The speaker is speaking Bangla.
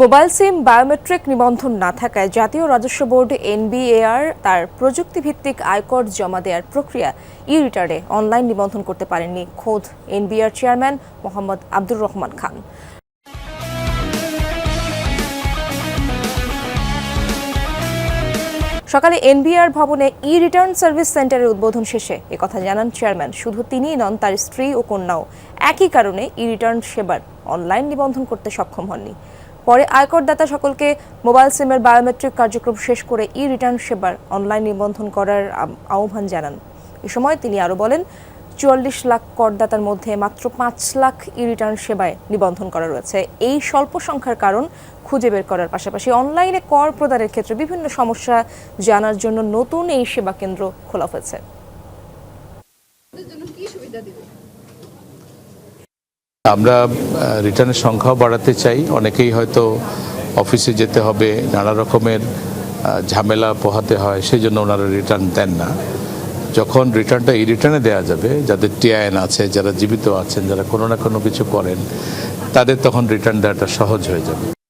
মোবাইল সিম বায়োমেট্রিক নিবন্ধন না থাকায় জাতীয় রাজস্ব বোর্ড এনবিএআর তার প্রযুক্তিভিত্তিক আয়কর জমা দেওয়ার প্রক্রিয়া ই রিটার্নে অনলাইন নিবন্ধন করতে পারেননি খোদ এনবিআর চেয়ারম্যান মোহাম্মদ আব্দুর রহমান খান। সকালে এনবিআর ভবনে ই রিটার্ন সার্ভিস সেন্টারের উদ্বোধন শেষে একথা জানান চেয়ারম্যান। শুধু তিনিই নন, তার স্ত্রী ও কন্যাও একই কারণে ই রিটার্ন সেবার অনলাইন নিবন্ধন করতে সক্ষম হননি। পরে আয়করদাতা সকলকে মোবাইল সিমের বায়োমেট্রিক কার্যক্রম শেষ করে ই রিটার্ন সেবার অনলাইন নিবন্ধন করার আহ্বান জানান। এ সময় তিনি আরও বলেন, চুয়াল্লিশ লাখ করদাতার মধ্যে মাত্র পাঁচ লাখ ই রিটার্ন সেবায় নিবন্ধন করা রয়েছে। এই স্বল্প সংখ্যার কারণ খুঁজে বের করার পাশাপাশি অনলাইনে কর প্রদানের ক্ষেত্রে বিভিন্ন সমস্যা জানার জন্য নতুন এই সেবা কেন্দ্র খোলা হয়েছে। আমরা রিটার্নের সংখ্যাও বাড়াতে চাই। অনেকেই হয়তো অফিসে যেতে হবে, নানা রকমের ঝামেলা পোহাতে হয় সেই জন্য ওনারা রিটার্ন দেন না। যখন রিটার্নটা, এই রিটার্নে দেওয়া যাবে, যাদের টিআইএন আছে, যারা জীবিত আছেন, যারা কোনো না কোনো কিছু করেন, তাদের তখন রিটার্ন দেওয়াটা সহজ হয়ে যাবে।